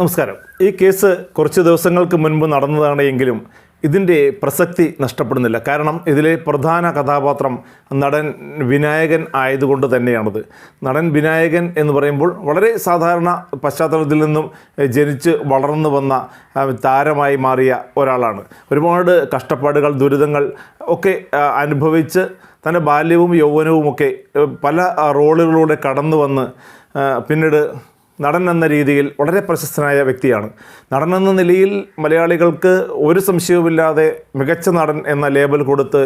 നമസ്കാരം. ഈ കേസ് കുറച്ച് ദിവസങ്ങൾക്ക് മുൻപ് നടന്നതാണ് എങ്കിലും ഇതിന്റെ പ്രസക്തി നഷ്ടപ്പെടുന്നില്ല. കാരണം ഇതിലെ പ്രധാന കഥാപാത്രം നടൻ വിനായകൻ ആയതുകൊണ്ട് തന്നെയാണത്. നടൻ വിനായകൻ എന്ന് പറയുമ്പോൾ വളരെ സാധാരണ പശ്ചാത്തലത്തിൽ നിന്നും ജനിച്ച് വളർന്നു വന്ന താരമായി മാറിയ ഒരാളാണ്. ഒരുപാട് കഷ്ടപ്പാടുകൾ ദുരിതങ്ങൾ ഒക്കെ അനുഭവിച്ച് തന്റെ ബാല്യവും യൗവനവും ഒക്കെ പല റോളുകളിലൂടെ കടന്നു വന്ന് പിന്നീട് നടൻ എന്ന രീതിയിൽ വളരെ പ്രശസ്തനായ വ്യക്തിയാണ്. നടൻ എന്ന നിലയിൽ മലയാളികൾക്ക് ഒരു സംശയവുമില്ലാതെ മികച്ച നടൻ എന്ന ലേബൽ കൊടുത്ത്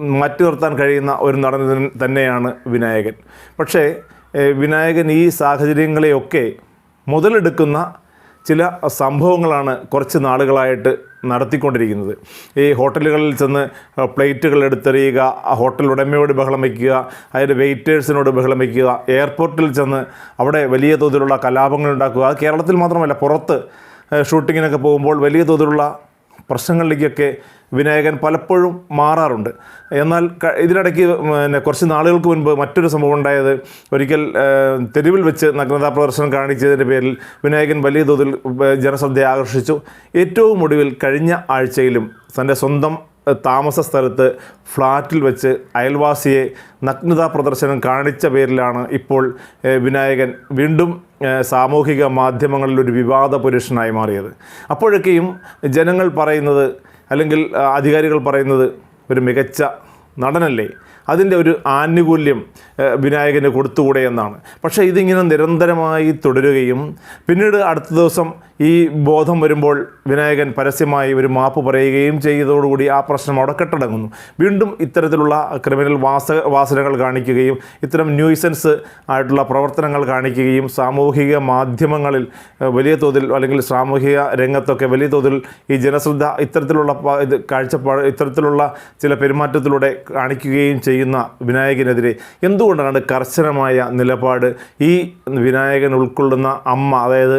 മാറ്റി നിർത്താൻ കഴിയുന്ന ഒരു നടൻ തന്നെയാണ് വിനായകൻ. പക്ഷേ വിനായകൻ ഈ സാഹചര്യങ്ങളെയൊക്കെ മുതലെടുക്കുന്ന ചില സംഭവങ്ങളാണ് കുറച്ച് നാളുകളായിട്ട് നടത്തിക്കൊണ്ടിരിക്കുന്നത്. ഈ ഹോട്ടലുകളിൽ ചെന്ന് പ്ലേറ്റുകൾ എടുത്തെറിയുക ഹോട്ടൽ ഉടമയോട് ബഹളം വയ്ക്കുക അതിന്റെ വെയിറ്റേഴ്സിനോട് ബഹളം വയ്ക്കുക എയർപോർട്ടിൽ ചെന്ന് അവിടെ വലിയ തോതിലുള്ള കലാപങ്ങൾ ഉണ്ടാക്കുക. അത് കേരളത്തിൽ മാത്രമല്ല പുറത്ത് ഷൂട്ടിങ്ങിനൊക്കെ പോകുമ്പോൾ വലിയ തോതിലുള്ള പ്രശ്നങ്ങളിലേക്കൊക്കെ വിനായകൻ പലപ്പോഴും മാറാറുണ്ട്. എന്നാൽ ഇതിനിടയ്ക്ക് പിന്നെ കുറച്ച് നാളുകൾക്ക് മുൻപ് മറ്റൊരു സംഭവം ഉണ്ടായത് ഒരിക്കൽ തെരുവിൽ വെച്ച് നഗ്നതാ പ്രദർശനം കാണിച്ചതിന്റെ പേരിൽ വിനായകൻ വലിയ തോതിൽ ജനശ്രദ്ധയെ ആകർഷിച്ചു. ഏറ്റവും ഒടുവിൽ കഴിഞ്ഞ ആഴ്ചയിലും തന്റെ സ്വന്തം താമസ സ്ഥലത്ത് ഫ്ലാറ്റിൽ വെച്ച് അയൽവാസിയെ നഗ്നതാ പ്രദർശനം കാണിച്ച പേരിലാണ് ഇപ്പോൾ വിനായകൻ വീണ്ടും സാമൂഹിക മാധ്യമങ്ങളിൽ ഒരു വിവാദ പുരുഷനായി മാറിയത്. അപ്പോഴൊക്കെയും ജനങ്ങൾ പറയുന്നത് അല്ലെങ്കിൽ അധികാരികൾ പറയുന്നത് ഒരു മികച്ച നടനല്ലേ? അതിന്റെ ഒരു ആനുകൂല്യം വിനായകന് കൊടുത്തുകൂടെ എന്നാണ്. പക്ഷേ ഇതിങ്ങനെ നിരന്തരമായി തുടരുകയും പിന്നീട് അടുത്ത ദിവസം ഈ ബോധം വരുമ്പോൾ വിനായകൻ പരസ്യമായി ഒരു മാപ്പ് പറയുകയും ചെയ്തതോടുകൂടി ആ പ്രശ്നം അവിടെ കെട്ടടങ്ങുന്നു വീണ്ടും ഇത്തരത്തിലുള്ള ക്രിമിനൽ വാസ വാസനകൾ കാണിക്കുകയും ഇത്തരം ന്യൂസൻസ് ആയിട്ടുള്ള പ്രവർത്തനങ്ങൾ കാണിക്കുകയും സാമൂഹിക മാധ്യമങ്ങളിൽ വലിയ തോതിൽ അല്ലെങ്കിൽ സാമൂഹിക രംഗത്തൊക്കെ വലിയ തോതിൽ ഈ ജനശ്രദ്ധ ഇത്തരത്തിലുള്ള ഇത് കാഴ്ചപ്പാട് ഇത്തരത്തിലുള്ള ചില പെരുമാറ്റത്തിലൂടെ കാണിക്കുകയും ചെയ്യുന്ന വിനായകനെതിരെ എന്തുകൊണ്ടാണ് കർശനമായ നിലപാട് ഈ വിനായകൻ ഉൾക്കൊള്ളുന്ന അമ്മ അതായത്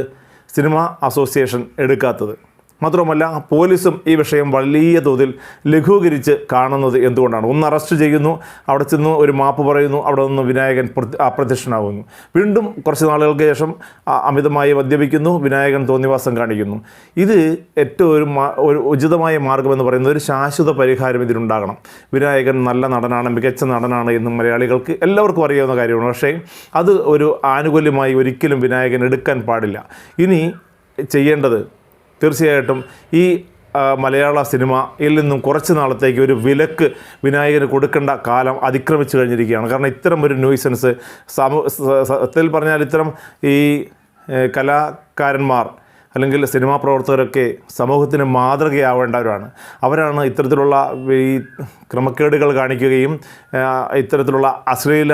സിനിമ അസോസിയേഷൻ എടുക്കാത്തത്? മാത്രമല്ല പോലീസും ഈ വിഷയം വലിയ തോതിൽ ലഘൂകരിച്ച് കാണുന്നത് എന്തുകൊണ്ടാണ്? ഒന്ന് അറസ്റ്റ് ചെയ്യുന്നു അവിടെ ചെന്ന് ഒരു മാപ്പ് പറയുന്നു അവിടെ നിന്ന് വിനായകൻ അപ്രത്യക്ഷനാകുന്നു വീണ്ടും കുറച്ച് നാളുകൾക്ക് ശേഷം അമിതമായി മദ്യപിക്കുന്നു വിനായകൻ തോന്നിവാസം കാണിക്കുന്നു. ഇത് ഏറ്റവും ഒരു ഒരു ഉചിതമായ മാർഗമെന്ന് പറയുന്നത് ഒരു ശാശ്വത പരിഹാരം ഇതിനുണ്ടാകണം വിനായകൻ നല്ല നടനാണ് മികച്ച നടനാണ് എന്നും മലയാളികൾക്ക് എല്ലാവർക്കും അറിയാവുന്ന കാര്യമാണ്. പക്ഷേ അത് ഒരു ആനുകൂല്യമായി ഒരിക്കലും വിനായകൻ എടുക്കാൻ പാടില്ല. ഇനി ചെയ്യേണ്ടത് തീർച്ചയായിട്ടും ഈ മലയാള സിനിമയിൽ നിന്നും കുറച്ച് നാളത്തേക്ക് ഒരു വിലക്ക് വിനായകന് കൊടുക്കേണ്ട കാലം അതിക്രമിച്ചു കഴിഞ്ഞിരിക്കുകയാണ്. കാരണം ഇത്തരം ഒരു ന്യൂസൻസ് സമൂ സത്യത്തിൽ പറഞ്ഞാൽ ഇത്തരം ഈ കലാകാരന്മാർ അല്ലെങ്കിൽ സിനിമാ പ്രവർത്തകരൊക്കെ സമൂഹത്തിന് മാതൃകയാവേണ്ടവരാണ്. അവരാണ് ഇത്തരത്തിലുള്ള ഈ ക്രമക്കേടുകൾ കാണിക്കുകയും ഇത്തരത്തിലുള്ള അശ്ലീല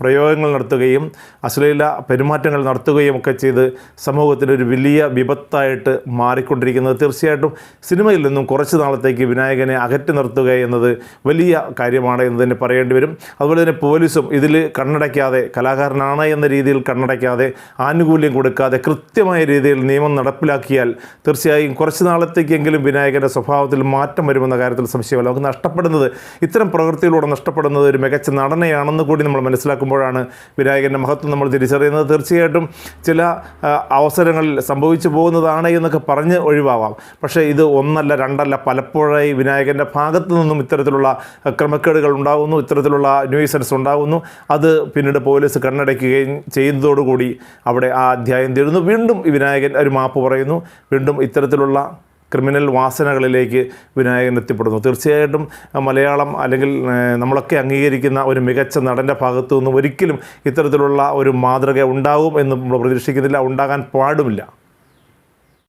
പ്രയോഗങ്ങൾ നടത്തുകയും അശ്ലീല പെരുമാറ്റങ്ങൾ നടത്തുകയും ഒക്കെ ചെയ്ത് സമൂഹത്തിന് ഒരു വലിയ വിപത്തായിട്ട് മാറിക്കൊണ്ടിരിക്കുന്നത്. തീർച്ചയായിട്ടും സിനിമയിൽ നിന്നും കുറച്ച് നാളത്തേക്ക് വിനായകനെ അകറ്റി നിർത്തുക എന്നത് വലിയ കാര്യമാണ് എന്ന് തന്നെ പറയേണ്ടി വരും. അതുപോലെ തന്നെ പോലീസും ഇതിൽ കണ്ണടയ്ക്കാതെ കലാകാരനാണ് എന്ന രീതിയിൽ കണ്ണടയ്ക്കാതെ ആനുകൂല്യം കൊടുക്കാതെ കൃത്യമായ രീതിയിൽ നിയമം നടപ്പിലാക്കിയാൽ തീർച്ചയായും കുറച്ച് നാളത്തേക്കെങ്കിലും വിനായകന്റെ സ്വഭാവത്തിൽ മാറ്റം വരുമെന്ന കാര്യത്തിൽ സംശയമല്ല. നമുക്ക് നഷ്ടപ്പെടുന്നത് ഇത്തരം പ്രവൃത്തിയിലൂടെ നഷ്ടപ്പെടുന്നത് ഒരു മികച്ച നടനെയാണെന്ന് കൂടി നമ്മൾ മനസ്സിലാക്കുമ്പോഴാണ് വിനായകന്റെ മഹത്വം നമ്മൾ തിരിച്ചറിയുന്നത്. തീർച്ചയായിട്ടും ചില അവസരങ്ങളിൽ സംഭവിച്ചു പോകുന്നതാണ് എന്നൊക്കെ പറഞ്ഞ് ഒഴിവാവാം. പക്ഷേ ഇത് ഒന്നല്ല രണ്ടല്ല പലപ്പോഴായി വിനായകന്റെ ഭാഗത്തു നിന്നും ഇത്തരത്തിലുള്ള ക്രമക്കേടുകൾ ഉണ്ടാകുന്നു ഇത്തരത്തിലുള്ള ന്യൂസൻസ് ഉണ്ടാകുന്നു അത് പിന്നീട് പോലീസ് കണ്ണടയ്ക്കുകയും ചെയ്യുന്നതോടുകൂടി അവിടെ ആ അധ്യായം തീരുന്നു വീണ്ടും വിനായകൻ ഒരു മാപ്പ് പറയുന്നു. വീണ്ടും ഇത്തരത്തിലുള്ള ക്രിമിനൽ വാസനകളിലേക്ക് വിനായകൻ എത്തിപ്പെടുന്നു. തീർച്ചയായിട്ടും മലയാളം അല്ലെങ്കിൽ നമ്മളൊക്കെ അംഗീകരിക്കുന്ന ഒരു മികച്ച നടന്റെ ഭാഗത്തു നിന്നും ഒരിക്കലും ഇത്തരത്തിലുള്ള ഒരു മാതൃക ഉണ്ടാകും എന്ന് നമ്മൾ പ്രതീക്ഷിക്കുന്നില്ല. ഉണ്ടാകാൻ പാടുമില്ല.